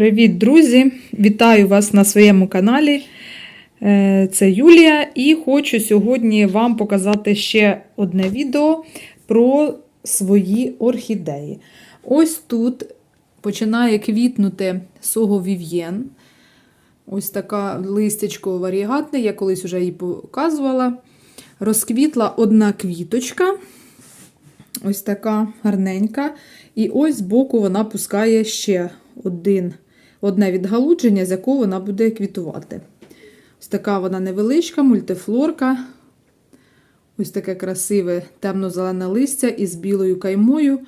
Привіт, друзі! Вітаю вас на своєму каналі. Е, Це Юлія, і хочу сьогодні вам показати ще одне відео про свої орхідеї. Ось тут починає квітнути сого Вів'єн. Ось така листячко варігатне, я колись вже її показувала. Розквітла одна квіточка. Ось така гарненька. І ось збоку вона пускає ще один, одне відгалудження, з якого вона буде квітувати. Ось така вона невеличка, мультифлорка. Ось таке красиве темно-зелене листя із білою каймою.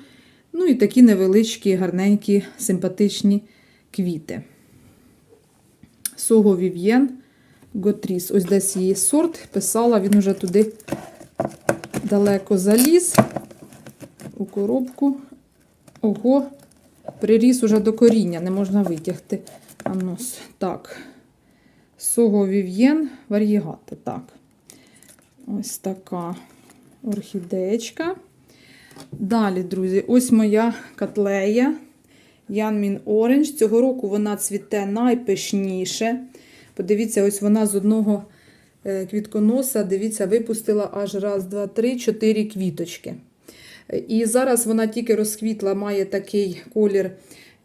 Ну і такі невеличкі, гарненькі, симпатичні квіти. Сого Вів'єн Готріс. Ось десь її сорт писала, він уже туди далеко заліз у коробку. Ого, приріс уже до коріння, не можна витягти. А ну, так. Сого Вів'єн вар'єгата. Так. Ось така орхідеєчка. Далі, друзі, ось моя котлея. Янмін Оранж. Цього року вона цвіте найпишніше. Подивіться, ось вона з одного е, квітконоса, дивіться, випустила аж раз, два, три, чотири квіточки. І зараз вона тільки розквітла, має такий колір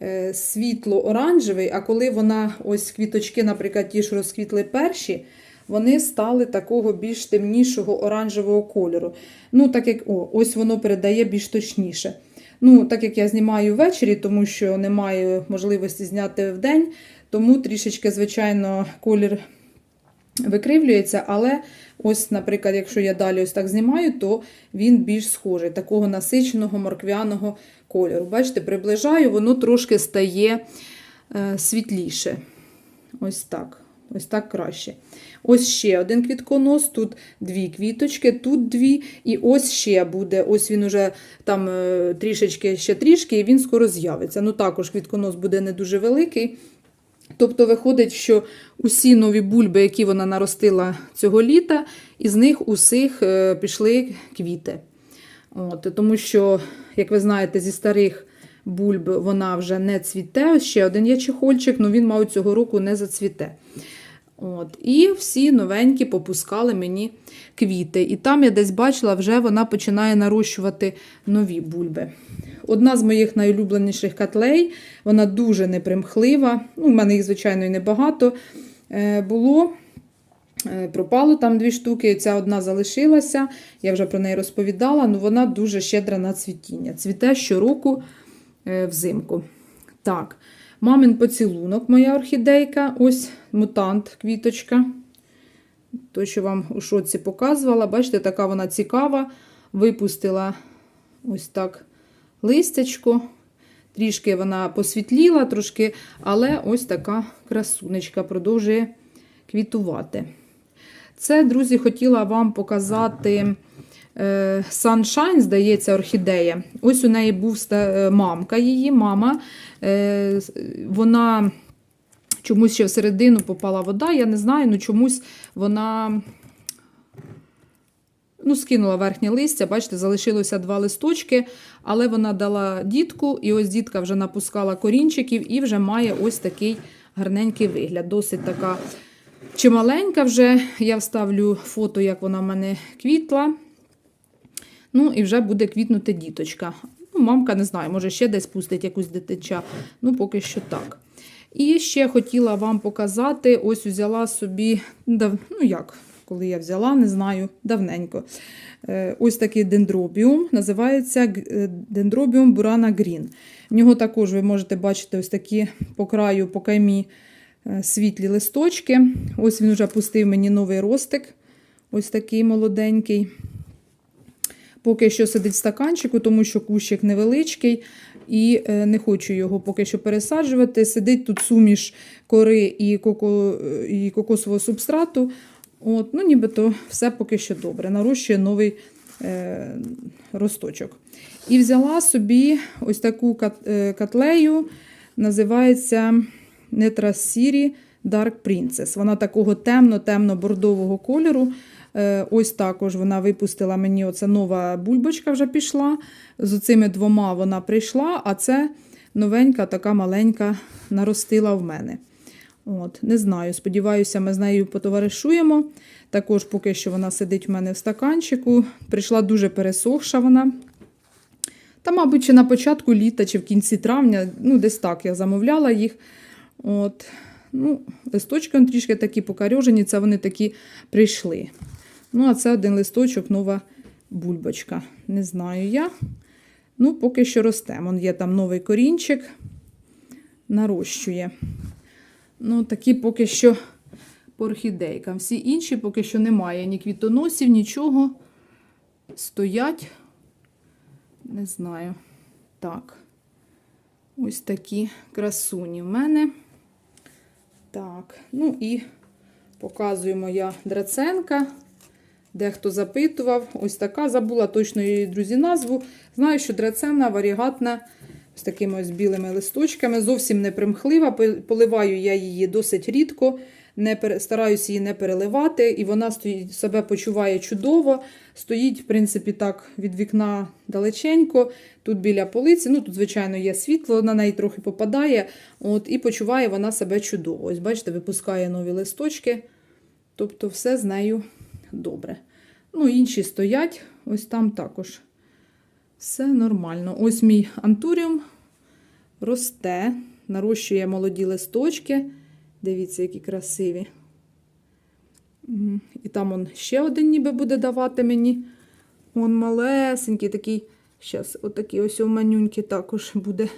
е, світло-оранжевий, а коли вона ось квіточки, наприклад, ті ж розквітли перші, вони стали такого більш темнішого оранжевого кольору. Ну, так як о, ось воно передає більш точніше. Ну, так як я знімаю ввечері, тому що немає можливості зняти вдень, тому трішечки, звичайно, колір викривлюється, але ось, наприклад, якщо я далі ось так знімаю, то він більш схожий, такого насиченого морквяного кольору. Бачите, приближаю, воно трошки стає е, світліше. Ось так. Ось так краще. Ось ще один квітконос, тут дві квіточки, тут дві, і ось ще буде. Ось він уже там е, трішечки, ще трішки, і він скоро з'явиться. Ну також квітконос буде не дуже великий. Тобто виходить, що усі нові бульби, які вона наростила цього літа, із них усіх е, пішли квіти. От, тому що, як ви знаєте, зі старих бульб вона вже не цвіте. Ще один є чехольчик, але він, мав цього року не зацвіте. От, і всі новенькі попускали мені квіти. І там я десь бачила, вже вона починає нарощувати нові бульби. Одна з моїх найулюбленіших котлей, вона дуже непримхлива. Ну, У мене їх, звичайно, і небагато е, було. Е, Пропало там дві штуки, ця одна залишилася, я вже про неї розповідала, але вона дуже щедра на цвітіння. Цвіте щороку е, взимку. Так, мамин поцілунок, моя орхідейка, ось мутант, квіточка. Той, що вам у шоці показувала. Бачите, така вона цікава. Випустила ось так листячко. Трішки вона посвітліла, трошки, але ось така красунечка продовжує квітувати. Це, друзі, хотіла вам показати Sunshine, здається, орхідея. Ось у неї був е, мамка її, мама. Е, Вона чомусь ще всередину попала вода, я не знаю, ну чомусь вона ну, скинула верхнє листя, бачите, залишилося два листочки, але вона дала дітку, і ось дітка вже напускала корінчиків і вже має ось такий гарненький вигляд. Досить така чималенька вже. Я вставлю фото, як вона в мене квітла. Ну, і вже буде квітнути діточка. Ну, мамка не знаю, може ще десь пустить якусь дитича. Ну, поки що так. І ще хотіла вам показати: ось взяла собі, ну як, коли я взяла, не знаю, давненько. Е, Ось такий дендробіум, називається е, дендробіум Бурана Грін. В нього також ви можете бачити ось такі по краю, по каймі е, світлі листочки. Ось він вже пустив мені новий ростик, ось такий молоденький. Поки що сидить в стаканчику, тому що кущик невеличкий, і е, не хочу його поки що пересаджувати. Сидить тут суміш кори і, коко, і кокосового субстрату. От, ну, нібито все поки що добре. Нарощує новий е, росточок. І взяла собі ось таку кат- е, котлею, називається Siri Dark Princess. Вона такого темно-темно-бордового кольору. Е, Ось також вона випустила мені оце нова бульбочка вже пішла. З цими двома вона прийшла, а це новенька, така маленька наростила в мене. От, Не знаю, сподіваюся, ми з нею потоваришуємо. Також поки що вона сидить в мене в стаканчику. Прийшла дуже пересохша вона. Та, мабуть, чи на початку літа, чи в кінці травня, ну, десь так я замовляла їх. От, ну, Листочки трішки такі покарьожені, це вони такі прийшли. Ну, а це один листочок, нова бульбочка. Не знаю я. Ну, поки що росте. Вон є там новий корінчик, нарощує. Ну, такі поки що по орхідейкам. Всі інші поки що немає ні квітоносів, нічого. Стоять. Не знаю. Так. Ось такі красуні в мене. Так, ну і показую моя драценка. Дехто запитував, ось така забула точно її, друзі, назву. Знаю, що драцена варігатна з такими ось білими листочками, зовсім не примхлива. Поливаю я її досить рідко, не стараюся її не переливати, і вона стоїть, себе почуває чудово. Стоїть, в принципі, так від вікна далеченько, тут біля полиці. Ну, тут, звичайно, є світло, на неї трохи попадає. От, І почуває вона себе чудово. Ось, бачите, випускає нові листочки. Тобто, все з нею добре. Ну, інші стоять, ось там також. Все нормально. Ось мій антуріум росте, нарощує молоді листочки. Дивіться, які красиві. І там он ще один ніби буде давати мені. Он малесенький, такий. Зараз, отакий ось у манюньки також буде.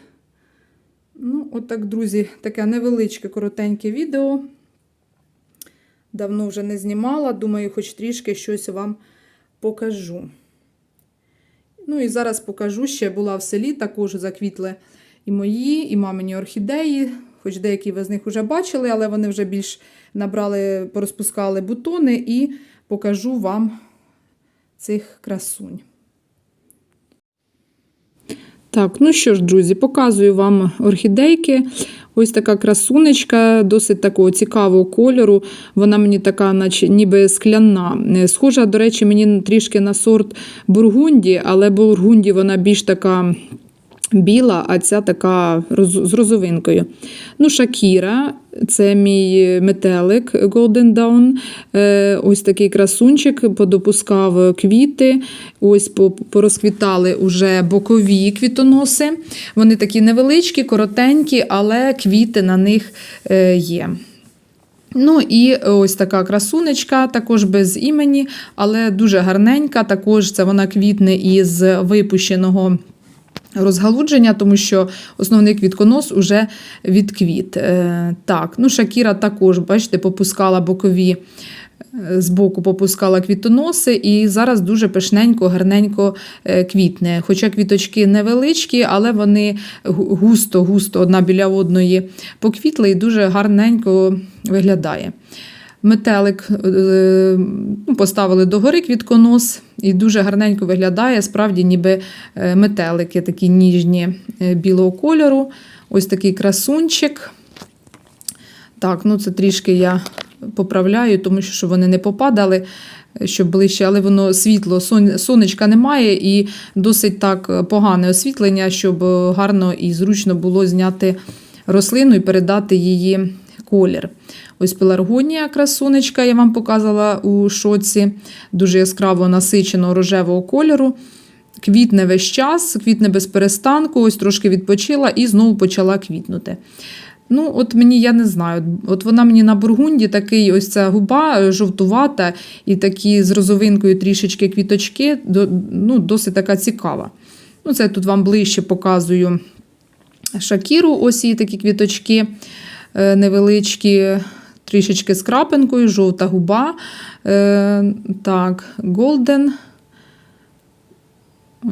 Ну, отак, друзі, таке невеличке, коротеньке відео. Давно вже не знімала. Думаю, хоч трішки щось вам покажу. Ну і зараз покажу, ще була в селі, також заквітли і мої, і мамині орхідеї. Хоч деякі ви з них вже бачили, але вони вже більш набрали, порозпускали бутони, і покажу вам цих красунь. Так, ну що ж, друзі, показую вам орхідейки. Ось така красунечка, досить такого цікавого кольору. Вона мені така, наче ніби скляна. Е, Схожа, до речі, мені трішки на сорт бургунді, але бургунді вона більш така. Біла, а ця така роз- з розовинкою. Ну, Шакіра, це мій метелик Golden Dawn. Е, Ось такий красунчик, подопускав квіти. Ось порозквітали уже бокові квітоноси. Вони такі невеличкі, коротенькі, але квіти на них е, є. Ну і ось така красунечка, також без імені, але дуже гарненька. Також це вона квітне із випущеного розгалудження, тому що основний квітконос уже відквіт. Е, Так, ну Шакіра також, бачите, попускала бокові. е, Збоку попускала квітоноси, і зараз дуже пишненько, гарненько е, квітне. Хоча квіточки невеличкі, але вони густо-густо одна біля одної поквітли і дуже гарненько виглядає. Метелик е, ну, поставили догори квітконос і дуже гарненько виглядає. Справді, ніби е, метелики такі ніжні е, білого кольору. Ось такий красунчик. Так, ну це трішки я поправляю, тому що щоб вони не попадали, щоб ближче, але воно світло, сон- сонечка немає і досить так погане освітлення, щоб гарно і зручно було зняти рослину і передати її колір. Ось пеларгонія красунечка, я вам показала у шоці, дуже яскраво насиченого рожевого кольору. Квітне весь час, квітне без перестанку, ось трошки відпочила і знову почала квітнути. Ну, от мені я не знаю. От вона мені на бургунді такий, ось ця губа е, жовтувата і такі з розовинкою трішечки квіточки, ну, досить така цікава. Ну, це я тут вам ближче показую шакіру, ось її такі квіточки невеличкі, трішечки з крапинкою, жовта губа. Е, Так, Голден.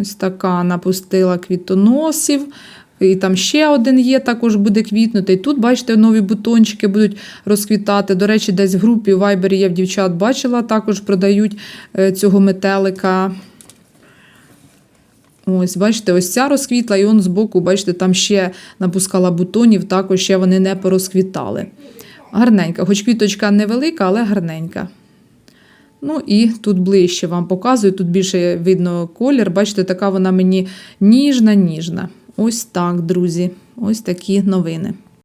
Ось така напустила квітоносів. І там ще один є, також буде квітнути. І тут, бачите, нові бутончики будуть розквітати. До речі, десь в групі Вайбері я в дівчат бачила, також продають е, цього метелика. Ось, бачите, ось ця розквітла, і он збоку, бачите, там ще напускала бутонів, також ще вони не порозквітали. Гарненька, хоч квіточка невелика, але гарненька. Ну і тут ближче вам показую, тут більше видно колір. Бачите, така вона мені ніжна, ніжна. Ось так, друзі. Ось такі новини.